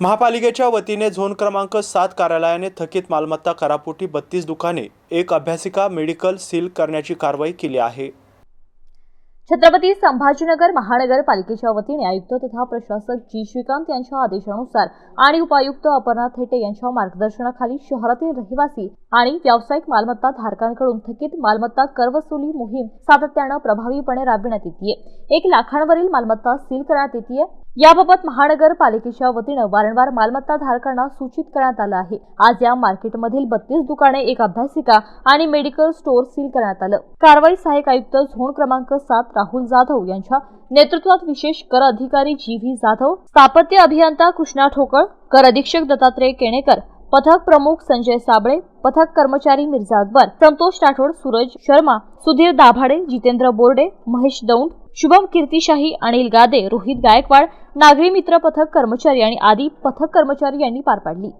महापालिकेच्या वतीने झोन क्रमांक सात कार्यालयाने थकीत मालमत्ता करापोटी बत्तीस दुकाने एक अभ्यासिका मेडिकल सील करण्याची कारवाई केली आहे. छत्रपती संभाजीनगर महानगरपालिकेच्या वतीने आयुक्त तथा प्रशासक जी. श्रीकांत यांच्या आदेशानुसार आणि उपायुक्त अपर्णा थेटे यांच्या मार्गदर्शनाखाली शहरातील रहिवासी आणि व्यावसायिक मालमत्ता धारकांकडून थकीत मालमत्ता करवसुली मोहीम सातत्यानं प्रभावीपणे राबविण्यात येते एक लाखांवरील मालमत्ता सील करण्यात येते याबाबत महानगरपालिकेच्या वतीनं वारंवार मालमत्ता धारकांना सूचित करण्यात आलं आहे. आज या मार्केटमधील बत्तीस दुकाने एक अभ्यासिका आणि मेडिकल स्टोअर सील करण्यात आलं. कारवाई सहाय्यक आयुक्त झोन क्रमांक सात राहुल जाधव यांच्या नेतृत्वात विशेष कर अधिकारी जी व्ही जाधव स्थापत्य अभियंता कृष्णा ठोकळ कर अधीक्षक दत्तात्रय केणेकर पथक प्रमुख संजय साबळे पथक कर्मचारी मिर्झा अकबर संतोष राठोड सूरज शर्मा सुधीर दाभाडे जितेंद्र बोर्डे महेश दौंड शुभम कीर्तिशाही अनिल गादे रोहित गायकवाड नागरी मित्र पथक कर्मचारी आणि आदी पथक कर्मचारी यांनी पार पाडली.